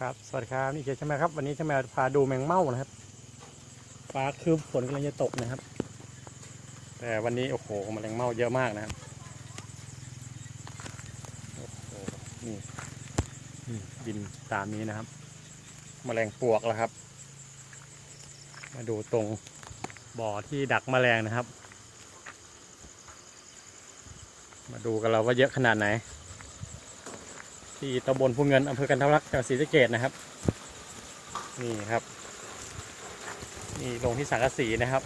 ครับสวัสดีครับนี่เกียรติใช่ไหมครับวันนี้จะมาพาดูแมงเม่านะครับฟ้าคืบฝนกำลังจะตกนะครับ แต่วันนี้โอ้โหแมลงเม่าเยอะมากนะครับโอ้โหนี่นี่บินตามนี้นะครับแมลงปวกแล้วครับ มาดูตรงบ่อที่ดักแมลงนะครับ มาดูกันเราว่าเยอะขนาดไหน ที่ตำบลภูเงินอำเภอกันทรักจังหวัดศรีสะเกดนะครับ นี่ครับ นี่ลงที่สังกะสีนะครับ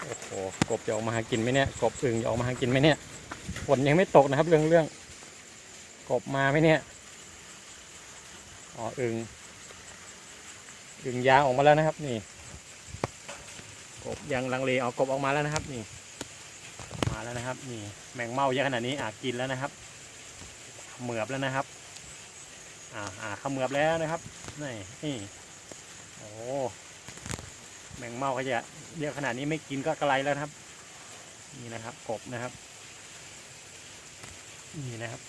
โอ้โห กบจะออกมาหากินไหมเนี่ย กบอึ่งจะออกมาหากินไหมเนี่ย ฝนยังไม่ตกนะครับ เรื่องเรื่อง กบมาไหมเนี่ย อ๋อ อึ่งอึ่งยางออกมาแล้วนะครับ นี่ กบยังลังเลเอากบออกมาแล้วนะครับ นี่ แล้วนะครับ นี่แมงเม่าเยอะขนาดนี้อ่ากินแล้วนะครับเขมือบแล้วนะครับ อ่าอ่าเขมือบแล้วนะครับนี่นี่โอ้แมงเม่าก็จะเยอะขนาดนี้ไม่กินก็กระไรแล้วครับ นี่นะครับกบนะครับ นี่นะครับ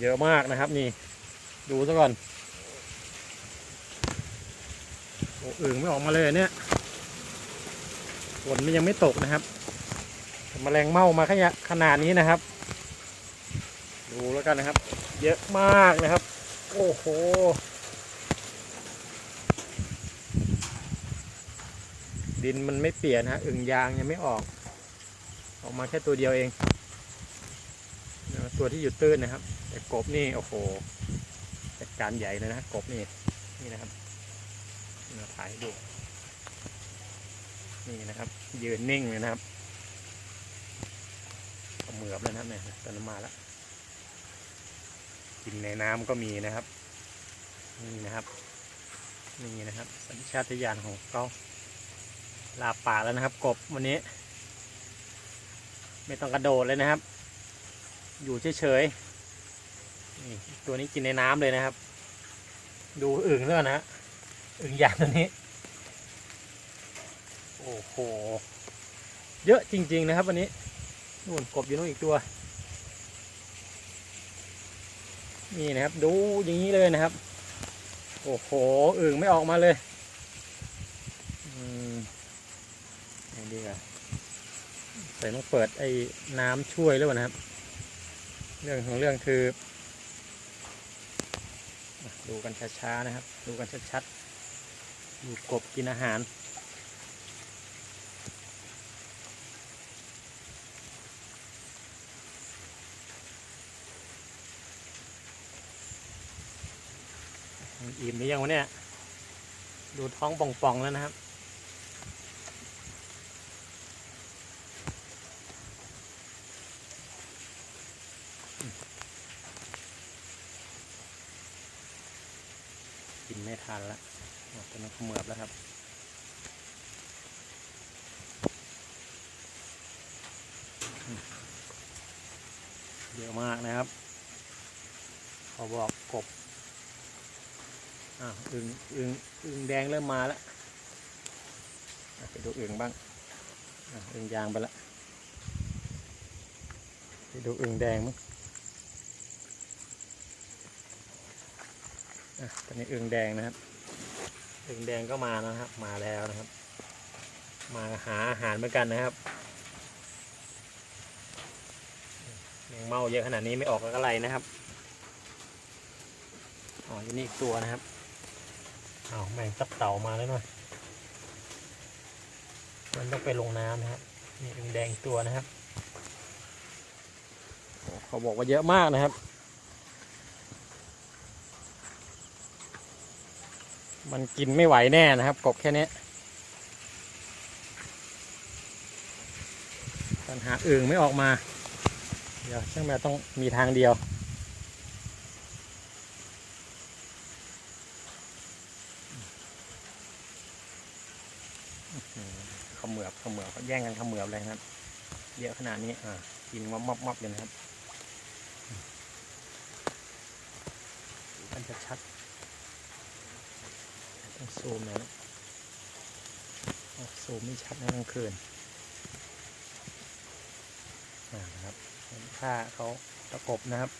เยอะมากนะครับ นี่ ดูซะก่อนโอ้อึ่งไม่ออกมาเลยเนี่ย ฝนมันยังไม่ตกนะครับแต่แมลงเม่ามาขยะขนาดนี้นะครับ ดูแล้วกันนะครับ เยอะมากนะครับ โอ้โหดินมันไม่เปลี่ยนฮะอึ่งยางยังไม่ออก ออกมาแค่ตัวเดียวเองตัวที่อยู่ตื้นนะครับ แต่กบนี่โอ้โหจัดการใหญ่เลยนะกบนี่นี่นะครับมาถ่ายให้ดูนี่นะครับ ยืนนิ่งเลยนะครับเอามือบแล้วนะครับเนี่ยตอนน้มาแล้วกินในน้ำก็มีนะครับนี่นะครับนี่นะครับ สัญชาตญาณของเขาลาป่าแล้วนะครับ กบวันนี้ ไม่ต้องกระโดดเลยนะครับ อยู่เฉยๆนี่ตัวนี้กินในน้ำเลยนะครับ ดูอึ่งแล้วนะฮะอึ่งยางตัวนี้ โอ้โห เยอะจริง ๆ นะครับวันนี้นู่นกบอยู่นู่นอีกตัว นี่นะครับ ดูอย่างนี้เลยนะครับ โอ้โหอึ่งไม่ออกมาเลย อืมดีกว่าใส่ต้องเปิดไอ้น้ำช่วยแล้วนะครับ เรื่องของเรื่องคือ ดูกันช้าๆนะครับ ดูกันชัดๆดูกบกินอาหาร อิ่มหรือยังวะเนี่ย ดูท้องป่องๆแล้วนะครับ กินไม่ทันแล้วตอนนี้ขมือบแล้วครับเยอะมากนะครับเขาบอกกบ อ่าอึงอึงอึงแดงเริ่มมาแล้วไปดูอึงบ้างอ่าอึงยางไปละไปดูอึงแดงมั้งอะตอนนี้อึงแดงนะครับอึงแดงก็มาแล้วนะครับ มาแล้วนะครับ มาหาอาหารเหมือนกันนะครับแมงเมาเยอะขนาดนี้ไม่ออกก็ไรนะครับอ๋ออยู่นี่อีกตัวนะครับ เอาแมงตับเต่ามาแล้วหน่อย มันต้องไปลงน้ำนะครับ นี่แดงตัวนะครับ เขาบอกว่าเยอะมากนะครับ มันกินไม่ไหวแน่นะครับ กบแค่นี้ ปัญหาอึ่งไม่ออกมา เดี๋ยวช่างแมวต้องมีทางเดียว ขมือบเขมือบแย่งกันเขมือบเลยนะครับ เยอะขนาดนี้ อ่ากินมับมับมับเลยนะครับดูกันชัดๆต้องซูมหน่อยนะออกซูมไม่ชัดนะกลางคืนอ่านะครับเห็นค่าเขาตะกบนะครับ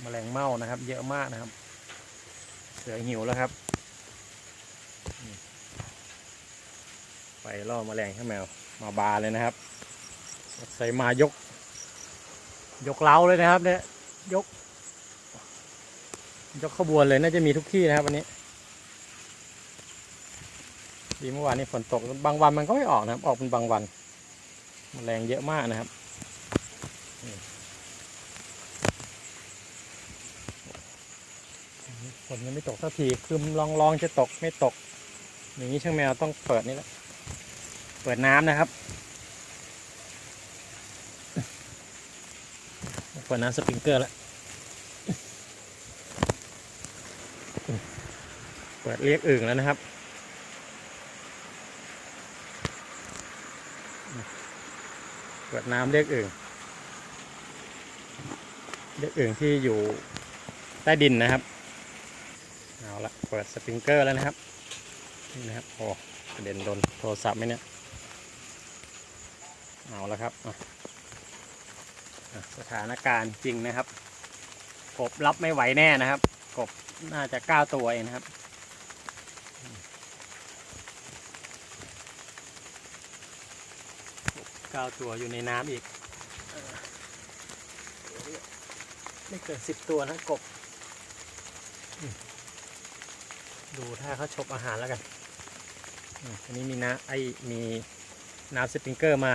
แมลงเม่านะครับ เยอะมากนะครับ เสือหิวแล้วครับนี่ไป ล่อแมลงข้าแมวมาบาเลยนะครับ ใส่มายก ยกเล้าเลยนะครับเนี่ยยก ยกขบวนเลยน่าจะมีทุกที่นะครับวันนี้ ดีเมื่อวานนี้ฝนตกบางวันมันก็ไม่ออกนะครับ ออกเป็นบางวันมแมลงเยอะมากนะครับฝนยังไม่ตกสักทีคือลองลองจะตกไม่ตก อย่างนี้ช่างแมวต้องเปิดนี่แหละ เปิดน้ำนะครับ เปิดน้ำสปริงเกอร์แล้วเปิดเรียกอึ่งแล้วนะครับ เปิดน้ำเรียกอึ่งเรียกอึ่งที่อยู่ใต้ดินนะครับ เอาละเปิดสปริงเกอร์แล้วนะครับ นี่นะครับ โอ้กระเด็นโดนโทรศัพท์ไหมเนี่ย เอาละครับสถานการณ์จริงนะครับ กบรับไม่ไหวแน่นะครับ กบน่าจะเก้าตัวเองนะครับเก้าตัวอยู่ในน้ำอีก ไม่เกินสิบตัวนะกบ ดูถ้าเขาฉกอาหารแล้วกัน อันนี้มีน้ำไอ้มีน้ำสปริงเกอร์มา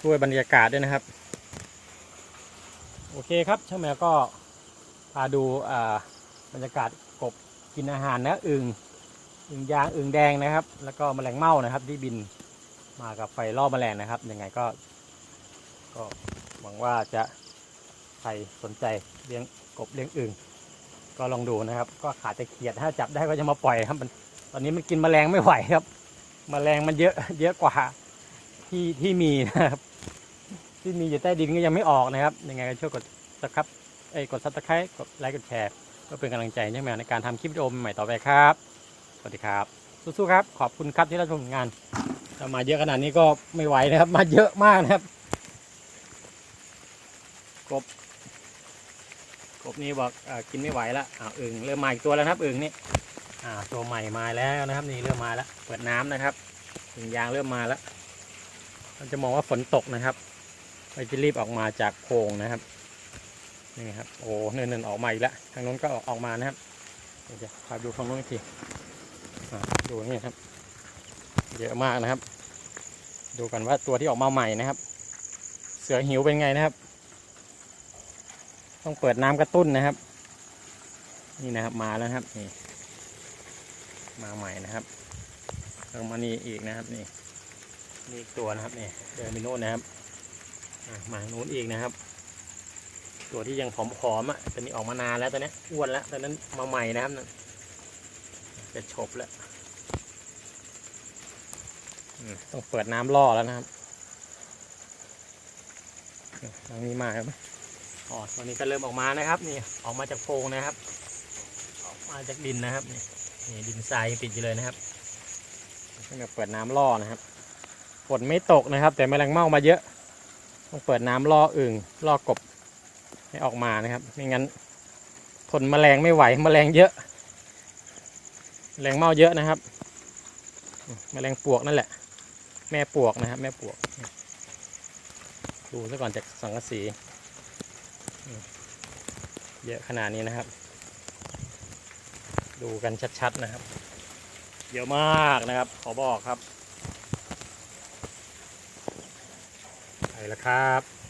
ช่วยบรรยากาศด้วยนะครับ โอเคครับช่างแมวก็พาดูบรรยากาศกบกินอาหารนะอึงอึงยางอึงแดงนะครับ แล้วก็แมลงเม่านะครับ ที่บินมากับไฟล่อแมลงนะครับยังไงก็ ก็หวังว่าจะใครสนใจเลี้ยงกบเลี้ยงอึงก็ลองดูนะครับ ก็ขาดจะเขียดถ้าจับได้ก็จะมาปล่อยครับมันตอนนี้มันกินแมลงไม่ไหวครับแมลงมันเยอะเยอะกว่า ที่ที่มีนะครับ ที่มีอยู่ใต้ดินก็ยังไม่ออกนะครับ ยังไงก็ช่วยกดสักครับเอ้ยกดซับสไครต์กดไลค์กดแชร์ก็เป็นกำลังใจให้แมวในการทำคลิปวิดีโอใหม่ต่อไปครับ สวัสดีครับ สู้ๆครับ ขอบคุณครับที่รับชมผลงานถ้ามาเยอะขนาดนี้ก็ไม่ไหวนะครับ มาเยอะมากนะครับ กบ กบนี่บอกอากินไม่ไหวแล้วอ่าอึ่งเริ่มมาอีกตัวแล้วนะครับอึ่งนี่อ่าตัวใหม่มาแล้วนะครับ นี่เริ่มมาแล้ว เปิดน้ำนะครับอึ่งยางเริ่มมาแล้ว เราจะมองว่าฝนตกนะครับเราจะรีบออกมาจากโพรงนะครับนี่ครับโอ้เนินๆออกมาอีกแล้วทางโน้นก็ออกออกมานะครับเดี๋ยวพาดูทางโน้นอีกทีดูนี่ครับ เยอะมากนะครับ ดูกันว่าตัวที่ออกมาใหม่นะครับ เสือหิวเป็นไงนะครับ ต้องเปิดน้ำกระตุ้นนะครับ นี่นะครับมาแล้วครับนี่มาใหม่นะครับเริ่มมานี่อีกนะครับนี่ นี่อีกตัวนะครับเนี่ยเดินไปโน่นะครับอะมาโน้นอีกนะครับ ตัวที่ยังผอมๆอะตอนนี้ออกมานานแล้วตอนนี้อ้วนแล้วตอนนั้นมาใหม่นะครับจะฉบแล้วต้องเปิดน้ำล่อแล้วนะครับทางนี้มาครับอ๋อตอนนี้ก็เริ่มออกมานะครับ นี่ออกมาจากโพรงนะครับ ออกมาจากดินนะครับนี่ดินทรายยังติดอยู่เลยนะครับต้องเปิดน้ำล่อนะครับ นไม่ตกนะครับ แต่แมลงเม่ามาเยอะ ต้องเปิดน้ำล่ออึ่งล่อกบให้ออกมานะครับไม่งั้นทนแมลงไม่ไหวแมลงเยอะแมลงเม่าเยอะนะครับมแมลงปวกนั่นแหละ แม่ปวกนะครับ แม่ปวก ดูซะก่อนจากสังกะสี เยอะขนาดนี้นะครับ ดูกันชัดๆนะครับ เยอะมากนะครับ ขอบอกครับไป แล้วครับ